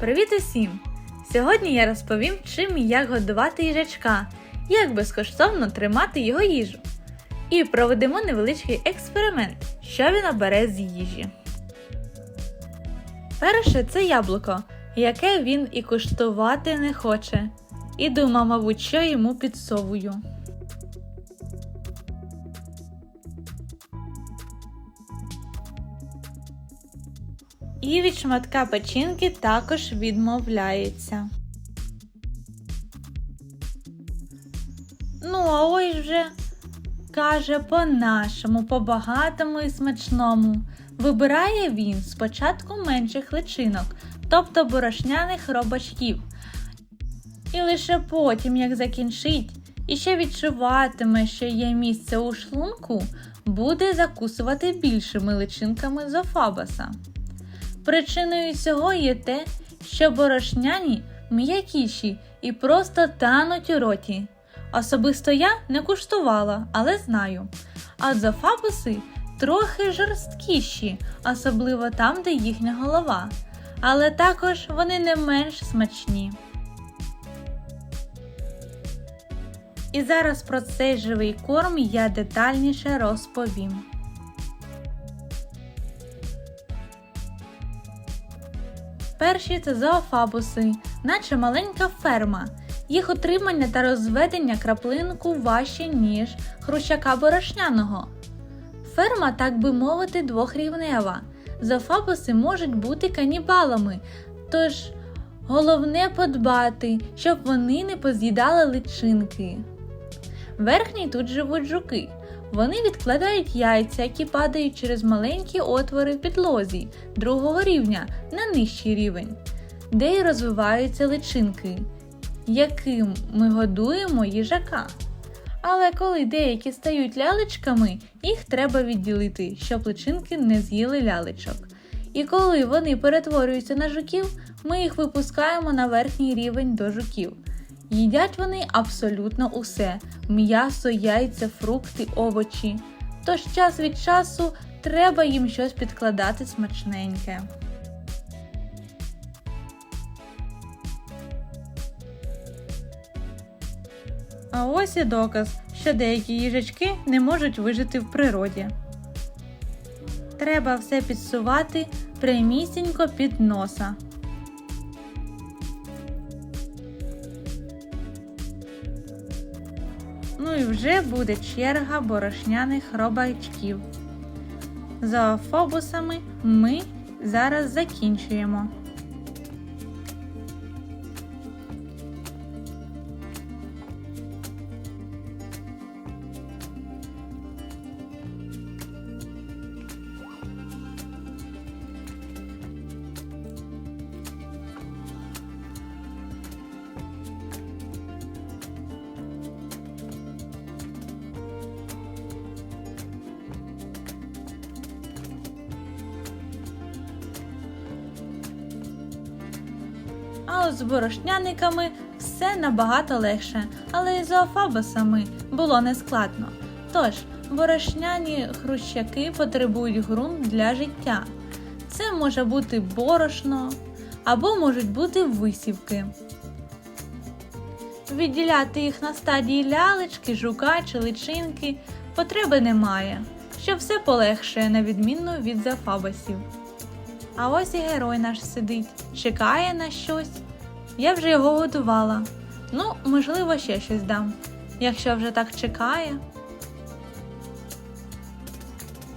Привіт усім! Сьогодні я розповім, чим і як годувати їжачка, як безкоштовно тримати його їжу. І проведемо невеличкий експеримент, що він обере з їжі. Перше це яблуко, яке він і куштувати не хоче. І думав, мабуть, що йому підсовую. І від шматка печінки також відмовляється. Ну, а ось вже каже по-нашому, по-багатому і смачному. Вибирає він спочатку менших личинок, тобто борошняних робачків. І лише потім, як закінчить, і ще відчуватиме, що є місце у шлунку, буде закусувати більшими личинками зофабаса. Причиною цього є те, що борошняні м'якіші і просто тануть у роті. Особисто я не куштувала, але знаю. А зофабуси трохи жорсткіші, особливо там, де їхня голова. Але також вони не менш смачні. І зараз про цей живий корм я детальніше розповім. Перші це зоофабуси, наче маленька ферма. Їх утримання та розведення краплинку важче, ніж хрущака борошняного. Ферма, так би мовити, двохрівнева. Зоофабуси можуть бути канібалами, тож головне подбати, щоб вони не поз'їдали личинки. Верхній тут живуть жуки. Вони відкладають яйця, які падають через маленькі отвори в підлозі другого рівня на нижчий рівень, де й розвиваються личинки, яким ми годуємо їжака. Але коли деякі стають лялечками, їх треба відділити, щоб личинки не з'їли лялечок. І коли вони перетворюються на жуків, ми їх випускаємо на верхній рівень до жуків. Їдять вони абсолютно усе: м'ясо, яйця, фрукти, овочі. Тож час від часу треба їм щось підкладати смачненьке. А ось і доказ, що деякі їжачки не можуть вижити в природі. Треба все підсувати прямісінько під носа. Ну і вже буде черга борошняних робачків. За фобусами ми зараз закінчуємо. А от з борошняниками все набагато легше, але і з зоофабусами було нескладно. Тож, борошняні хрущаки потребують ґрунт для життя. Це може бути борошно або можуть бути висівки. Відділяти їх на стадії лялечки, жука чи личинки потреби немає, що все полегшує на відміну від зафабасів. А ось і герой наш сидить, чекає на щось. Я вже його годувала. Ну, можливо, ще щось дам, якщо вже так чекає.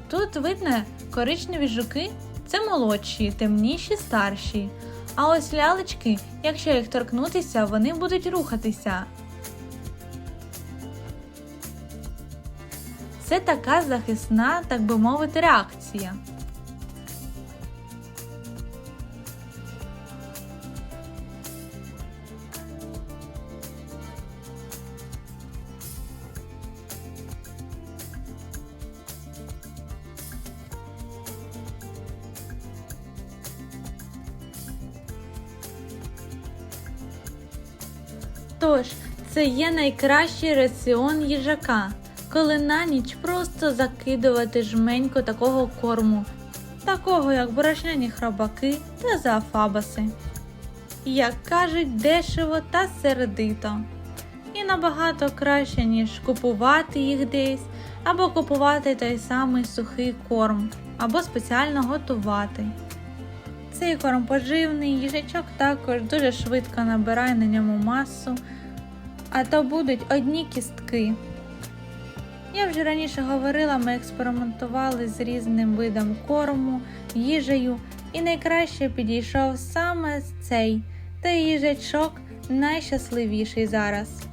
Тут видно коричневі жуки це молодші, темніші старші. А ось лялечки, якщо їх торкнутися, вони будуть рухатися. Це така захисна, так би мовити, реакція. Тож, це є найкращий раціон їжака, коли на ніч просто закидувати жменько такого корму, такого як борошняні храбаки та заафабаси. як кажуть, дешево та сердито. І набагато краще, ніж купувати їх десь, або купувати той самий сухий корм, або спеціально готувати. Цей корм поживний, їжачок також дуже швидко набирає на ньому масу, а то будуть одні кістки. Я вже раніше говорила, ми експериментували з різним видом корму, їжею, і найкраще підійшов саме цей, та їжачок найщасливіший зараз.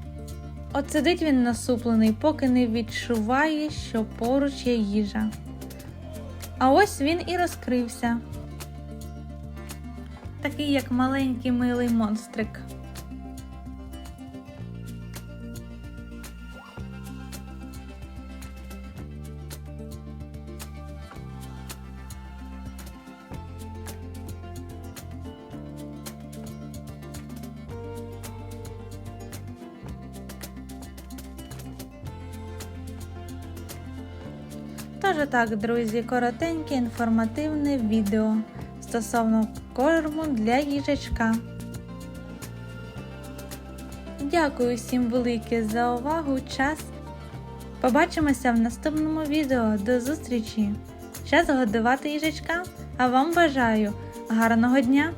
От сидить він насуплений, поки не відчуває, що поруч є їжа. А ось він і розкрився. Такий як маленький милий монстрик. Тож так, друзі, коротеньке інформативне відео стосовно корму для їжачка. Дякую всім велике за увагу, час. Побачимося в наступному відео. До зустрічі! Час годувати їжачка, а вам бажаю гарного дня!